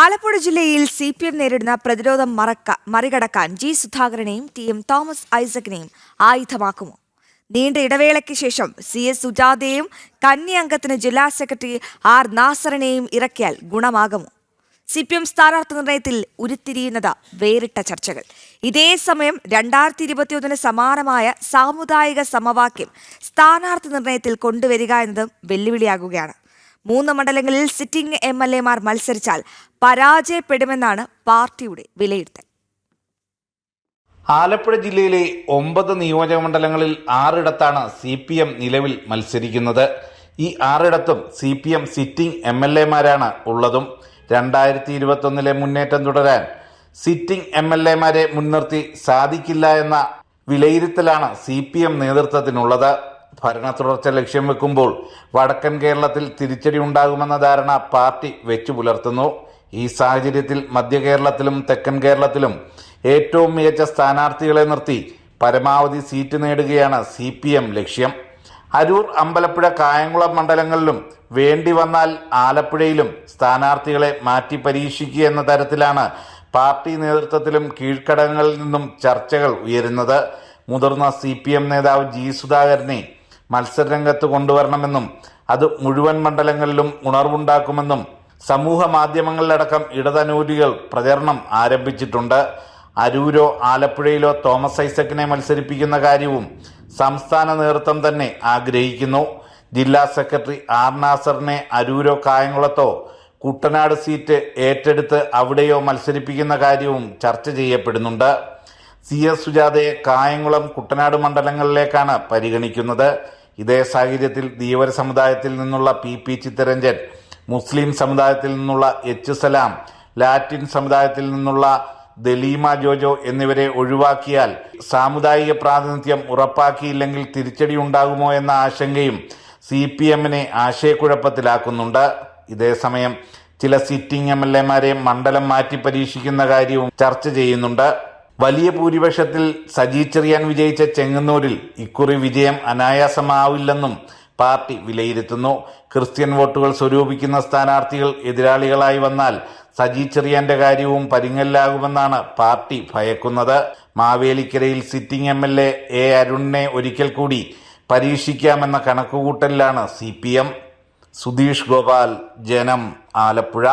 ആലപ്പുഴ ജില്ലയിൽ C P M നേരിടുന്ന പ്രതിരോധം മറക്ക മറികടക്കാൻ ജി സുധാകരനെയും ടി എം തോമസ് ഐസക്കിനെയും ആയുധമാക്കുമോ? നീണ്ട ഇടവേളയ്ക്ക് ശേഷം സി എസ് സുജാതയെയും കന്നി അംഗത്തിന് ജില്ലാ സെക്രട്ടറി ആർ നാസറിനെയും ഇറക്കിയാൽ ഗുണമാകുമോ? സി പി എം സ്ഥാനാർത്ഥി നിർണയത്തിൽ ഉരുത്തിരിയുന്നത് വേറിട്ട ചർച്ചകൾ. ഇതേ സമയം രണ്ടായിരത്തി ഇരുപത്തിയൊന്നിന് സമാനമായ സാമുദായിക സമവാക്യം സ്ഥാനാർത്ഥി നിർണയത്തിൽ കൊണ്ടുവരിക എന്നതും വെല്ലുവിളിയാകുകയാണ്. മൂന്ന് മണ്ഡലങ്ങളിൽ സിറ്റിംഗ് എം എൽ എമാർ മത്സരിച്ചാൽ പരാജയപ്പെടുമെന്നാണ് പാർട്ടിയുടെ വിലയിരുത്തൽ. ആലപ്പുഴ ജില്ലയിലെ ഒമ്പത് നിയോജക മണ്ഡലങ്ങളിൽ ആറിടത്താണ് സി പി എം നിലവിൽ മത്സരിക്കുന്നത്. ഈ ആറിടത്തും C P M sitting M L എമാരാണ് ഉള്ളതും. രണ്ടായിരത്തി ഇരുപത്തൊന്നിലെ മുന്നേറ്റം തുടരാൻ സിറ്റിംഗ് എം എൽ എമാരെ മുൻനിർത്തി സാധിക്കില്ല എന്ന വിലയിരുത്തലാണ് സി പി എം നേതൃത്വത്തിനുള്ളത്. ഭരണ തുടർച്ച ലക്ഷ്യം വെക്കുമ്പോൾ വടക്കൻ കേരളത്തിൽ തിരിച്ചടി ഉണ്ടാകുമെന്ന ധാരണ പാർട്ടി വെച്ചു പുലർത്തുന്നു. ഈ സാഹചര്യത്തിൽ മധ്യ കേരളത്തിലും തെക്കൻ കേരളത്തിലും ഏറ്റവും മികച്ച സ്ഥാനാർത്ഥികളെ നിർത്തി പരമാവധി സീറ്റ് നേടുകയാണ് സി പി എം ലക്ഷ്യം. അരൂർ അമ്പലപ്പുഴ കായംകുളം മണ്ഡലങ്ങളിലും വേണ്ടി വന്നാൽ ആലപ്പുഴയിലും സ്ഥാനാർത്ഥികളെ മാറ്റി പരീക്ഷിക്കുക എന്ന തരത്തിലാണ് പാർട്ടി നേതൃത്വത്തിലും കീഴ്ഘടകങ്ങളിൽ നിന്നും ചർച്ചകൾ ഉയരുന്നത്. മുതിർന്ന സി പി എം നേതാവ് ജി സുധാകരനെ മത്സരരംഗത്ത് കൊണ്ടുവരണമെന്നും അത് മുഴുവൻ മണ്ഡലങ്ങളിലും ഉണർവുണ്ടാക്കുമെന്നും സമൂഹ മാധ്യമങ്ങളിലടക്കം ഇടതനൂരികൾ പ്രചരണം ആരംഭിച്ചിട്ടുണ്ട്. അരൂരോ ആലപ്പുഴയിലോ തോമസ് ഐസക്കിനെ മത്സരിപ്പിക്കുന്ന കാര്യവും സംസ്ഥാന നേതൃത്വം തന്നെ ആഗ്രഹിക്കുന്നു. ജില്ലാ സെക്രട്ടറി ആർ നാസറിനെ അരൂരോ കായംകുളത്തോ കുട്ടനാട് സീറ്റ് ഏറ്റെടുത്ത് അവിടെയോ മത്സരിപ്പിക്കുന്ന കാര്യവും ചർച്ച ചെയ്യപ്പെടുന്നുണ്ട്. സി എസ് സുജാതയെ കായംകുളം കുട്ടനാട് മണ്ഡലങ്ങളിലേക്കാണ് പരിഗണിക്കുന്നത്. ഇതേ സാഹചര്യത്തിൽ ധീവര സമുദായത്തിൽ നിന്നുള്ള പി പി ചിത്തരഞ്ജൻ മുസ്ലിം സമുദായത്തിൽ നിന്നുള്ള എച്ച് സലാം ലാറ്റിൻ സമുദായത്തിൽ നിന്നുള്ള ദലീമ ജോജോ എന്നിവരെ ഒഴിവാക്കിയാൽ സാമുദായിക പ്രാതിനിധ്യം ഉറപ്പാക്കിയില്ലെങ്കിൽ തിരിച്ചടി ഉണ്ടാകുമോ എന്ന ആശങ്കയും സി പി എമ്മിനെ ആശയക്കുഴപ്പത്തിലാക്കുന്നുണ്ട്. ഇതേസമയം ചില സിറ്റിംഗ് എം എൽ എമാരെ മണ്ഡലം മാറ്റി പരീക്ഷിക്കുന്ന കാര്യവും ചർച്ച ചെയ്യുന്നുണ്ട്. വലിയ ഭൂരിപക്ഷത്തിൽ സജി ചെറിയാൻ വിജയിച്ച ചെങ്ങന്നൂരിൽ ഇക്കുറി വിജയം അനായാസമാവില്ലെന്നും പാർട്ടി വിലയിരുത്തുന്നു. ക്രിസ്ത്യൻ വോട്ടുകൾ സ്വരൂപിക്കുന്ന സ്ഥാനാർത്ഥികൾ എതിരാളികളായി വന്നാൽ സജി ചെറിയാന്റെ കാര്യവും പരിങ്ങല്ലാകുമെന്നാണ് പാർട്ടി ഭയക്കുന്നത്. മാവേലിക്കരയിൽ sitting M L A A അരുണിനെ ഒരിക്കൽ കൂടി പരീക്ഷിക്കാമെന്ന കണക്കുകൂട്ടലിലാണ് C P M. Sudheesh Gopal Janam Alappuzha.